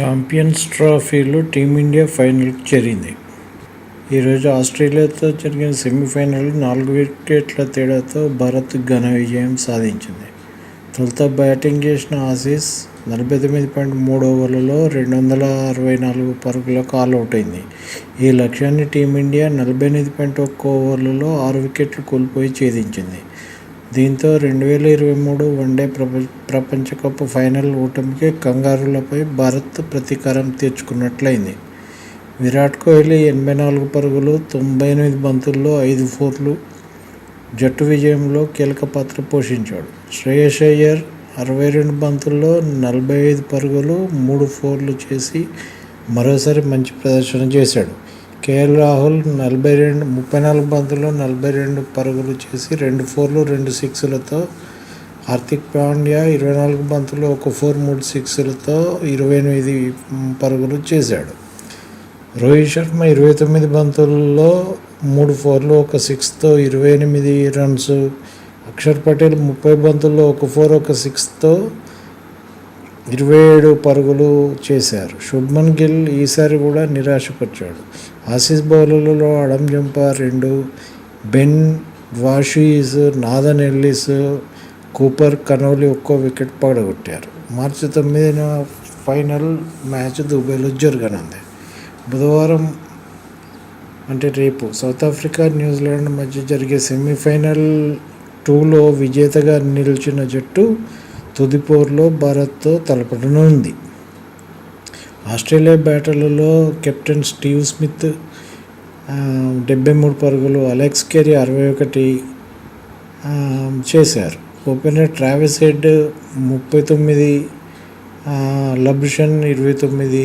Champions ట్రోఫీలో team India ఫైనల్కి చేరింది. ఈరోజు ఆస్ట్రేలియాతో జరిగిన సెమీఫైనల్ నాలుగు వికెట్ల తేడాతో భారత్ ఘన విజయం సాధించింది. తొలుత బ్యాటింగ్ చేసిన ఆసీస్ నలభై తొమ్మిది పాయింట్ మూడు ఓవర్లలో రెండు వందల అరవై నాలుగు పరుగులకు ఆల్అవుట్ అయింది. ఈ లక్ష్యాన్ని టీమిండియా నలభై ఎనిమిది పాయింట్ ఒక్క ఓవర్లలో ఆరు వికెట్లు కోల్పోయి ఛేదించింది. దీంతో రెండు వేల ఇరవై మూడు వన్డే ప్రపంచ ప్రపంచకప్ ఫైనల్ ఓటమికి కంగారులపై భారత్ ప్రతీకారం తీర్చుకున్నట్లయింది. విరాట్ కోహ్లీ ఎనభై నాలుగు పరుగులు తొంభై ఎనిమిది బంతుల్లో ఐదు ఫోర్లు జట్టు విజయంలో కీలక పాత్ర పోషించాడు. శ్రేయస్ అయ్యర్ అరవై రెండు బంతుల్లో నలభై ఐదు పరుగులు మూడు ఫోర్లు చేసి మరోసారి మంచి ప్రదర్శన చేశాడు. కేఎల్ రాహుల్ నలభై రెండు ముప్పై నాలుగు బంతుల్లో నలభై రెండు పరుగులు చేసి రెండు ఫోర్లు రెండు సిక్స్లతో హార్దిక్ పాండ్యా ఇరవై నాలుగు బంతులు ఒక ఫోర్ మూడు సిక్స్లతో ఇరవై ఎనిమిది పరుగులు చేశాడు. రోహిత్ శర్మ ఇరవై తొమ్మిది బంతుల్లో మూడు ఫోర్లు ఒక సిక్స్తో ఇరవై ఎనిమిది రన్స్. అక్షర్ పటేల్ ముప్పై బంతుల్లో ఒక ఫోర్ ఒక సిక్స్తో ఇరవై ఏడు పరుగులు చేశారు. శుభ్మన్ గిల్ ఈసారి కూడా నిరాశపరిచాడు. ఆసీస్ బౌలర్లలో అడం జంపా రెండు బెన్ వాషీస్ నాదన్ ఎల్లిస్ కూపర్ కనౌలి ఒక్కో వికెట్ పడగొట్టారు మార్చి తొమ్మిదిన ఫైనల్ మ్యాచ్ దుబాయ్లో జరగనుంది. బుధవారం అంటే రేపు సౌత్ ఆఫ్రికా న్యూజిలాండ్ మధ్య జరిగే సెమీఫైనల్ టూలో విజేతగా నిలిచిన జట్టు తుది పోరులో భారత్తో తలపడనుంది. ఆస్ట్రేలియా బ్యాటర్లలో కెప్టెన్ స్టీవ్ స్మిత్ డెబ్బై మూడు పరుగులు అలెక్స్ కెరీ అరవై ఒకటి చేశారు. ఓపెనర్ ట్రావెస్ హెడ్ ముప్పై తొమ్మిది లబ్షన్ ఇరవై తొమ్మిది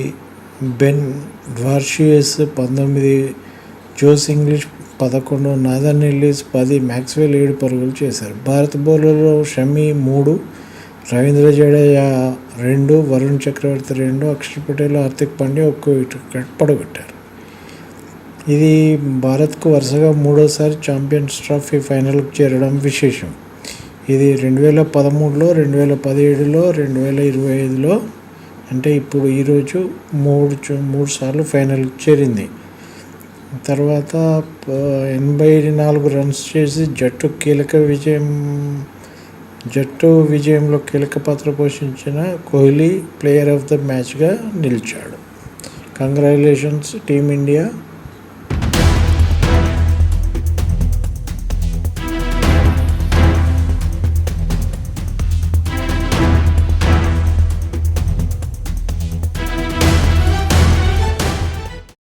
బెన్ డ్వార్షియస్ పంతొమ్మిది జోస్ ఇంగ్లీష్ పదకొండు నాదన్ ఇల్లీస్ పది మ్యాక్స్వెల్ ఏడు పరుగులు చేశారు. భారత బౌలర్లో షమి మూడు రవీంద్ర జడేజా రెండు వరుణ్ చక్రవర్తి రెండు అక్షర్ పటేల్ హార్దిక్ పాండ్యా ఒక్కో వికెట్ పడగొట్టారు ఇది భారత్కు వరుసగా మూడోసారి ఛాంపియన్స్ ట్రోఫీ ఫైనల్కు చేరడం విశేషం. ఇది రెండు వేల పదమూడులో రెండు వేల పదిహేడులో రెండు వేల ఇరవై ఐదులో అంటే ఇప్పుడు ఈరోజు మూడు మూడు సార్లు ఫైనల్కి చేరింది. తర్వాత ఎనభై నాలుగు రన్స్ చేసి జట్టు కీలక విజయం జట్టు విజయంలో కీలక పాత్ర పోషించిన కోహ్లీ ప్లేయర్ ఆఫ్ ద మ్యాచ్గా నిలిచాడు. Congratulations team India